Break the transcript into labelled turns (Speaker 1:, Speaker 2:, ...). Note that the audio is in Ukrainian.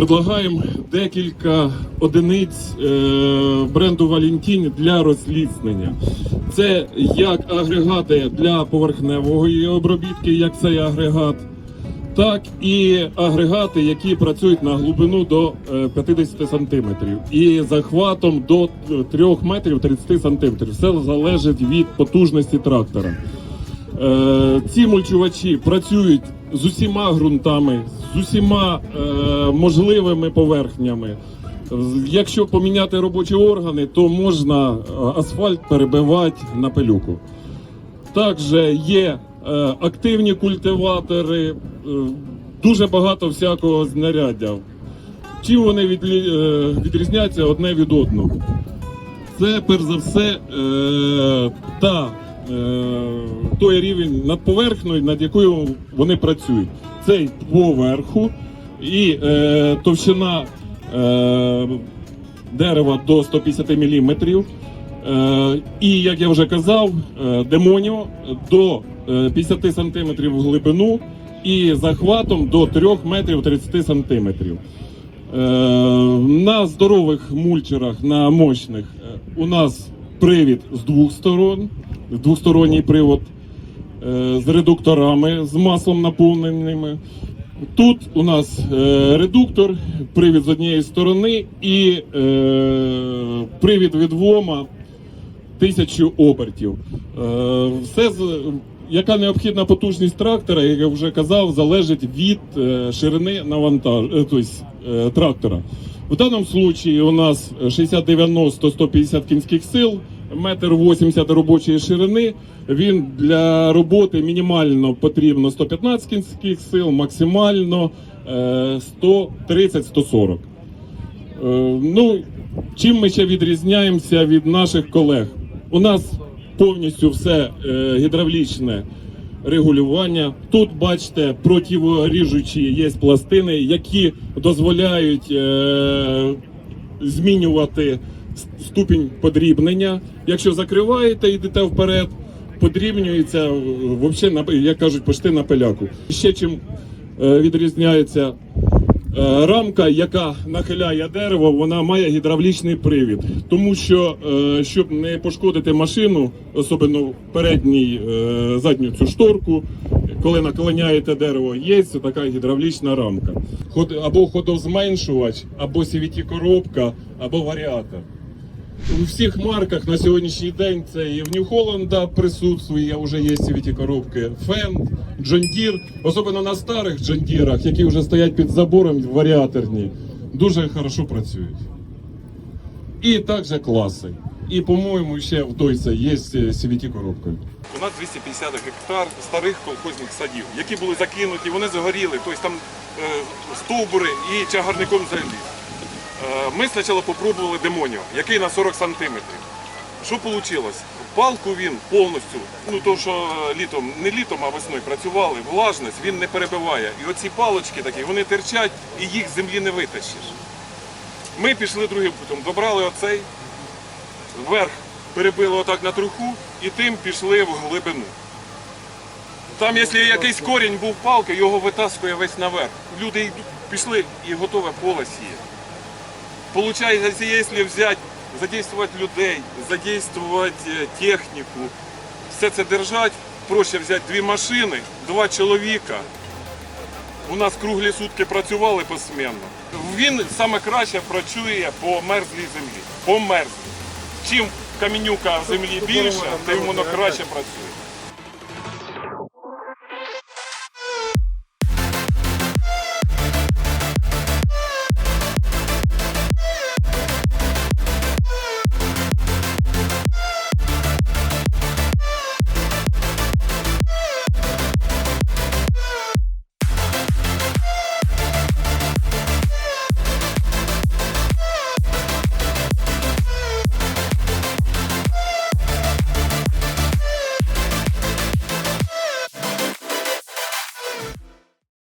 Speaker 1: Предлагаємо декілька одиниць е, бренду Валентін для розліснення. Це як агрегати для поверхневої обробітки, як цей агрегат, так і агрегати, які працюють на глибину до е, 50 сантиметрів і захватом до 3 метрів 30 сантиметрів. Все залежить від потужності трактора. Е, ці мульчувачі працюють з усіма ґрунтами, з усіма е, можливими поверхнями. Якщо поміняти робочі органи, то можна е, асфальт перебивати на пилюку. Також є е, активні культиватори, е, дуже багато всякого знаряддя. Чим вони відлі- е, відрізняються одне від одного? Це перш за все е, та, той рівень над поверхнею, над якою вони працюють. Цей поверху і е, товщина е, дерева до 150 мм. Е, і як я вже казав, е, демоніо до е, 50 см в глибину і захватом до 3 метрів 30 сантиметрів. Е, На здорових мульчерах, на мощних, е, у нас привід з двох сторон, двосторонній привод е, з редукторами, з маслом наповненими. Тут у нас е, редуктор, привід з однієї сторони і е, привід від ВОМа тисячу обертів. Все яка необхідна потужність трактора, як я вже казав, залежить від ширини навантаж... е, тобто, трактора. В даному випадку у нас 60-90-150 кінських сил, метр 80 робочої ширини. Він для роботи мінімально потрібно 115 кінських сил, максимально е, 130-140. Е, Ну, чим ми ще відрізняємося від наших колег? У нас повністю все е, гідравлічне регулювання. Тут бачите, противоріжучі є пластини, які дозволяють е, змінювати ступінь подрібнення. Якщо закриваєте, йдете вперед, подрібнюється взагалі, як кажуть, почти на пиляку. Ще чим е, відрізняється Е, Рамка, яка нахиляє дерево, вона має гідравлічний привід, тому що е, щоб не пошкодити машину, особливо передній е, задню цю шторку, коли наклоняєте дерево, є така гідравлічна рамка. Ход або ходозменшувач, або cvt коробка, або варіатор. У всіх марках на сьогоднішній день це і в Нью Холланда присутствує, вже є cvt коробки, Фен, John Deere, особливо на старих Deere, які вже стоять під забором варіаторні, дуже хорошо працюють. І також класи. І, по-моєму, ще в Дойце є cvt коробка.
Speaker 2: У нас 250 гектар старих колхозних садів, які були закинуті, вони загоріли, тобто там е, стовбури і чагарником заліз. Е, ми спочатку спробували демоніо, який на 40 сантиметрів. Що вийшло? Палку він повністю, ну то що е, літом, не літом, а весною працювали, влажність він не перебиває. І оці палочки такі, вони терчать і їх з землі не витащиш. Ми пішли другим путем, добрали оцей, вверх перебили отак на труху і тим пішли в глибину. Там, якщо якийсь корінь був палки, його витаскує весь наверх. Люди пішли і готове поле сіє. Получається, якщо взяти, задействувати людей, задействувати е, техніку, все це держати, проще взяти дві машини, два чоловіка. У нас круглі сутки працювали посменно. Він саме краще працює по мерзлій землі. По мерзлій. Чим камінюка в землі більше, тим воно краще працює.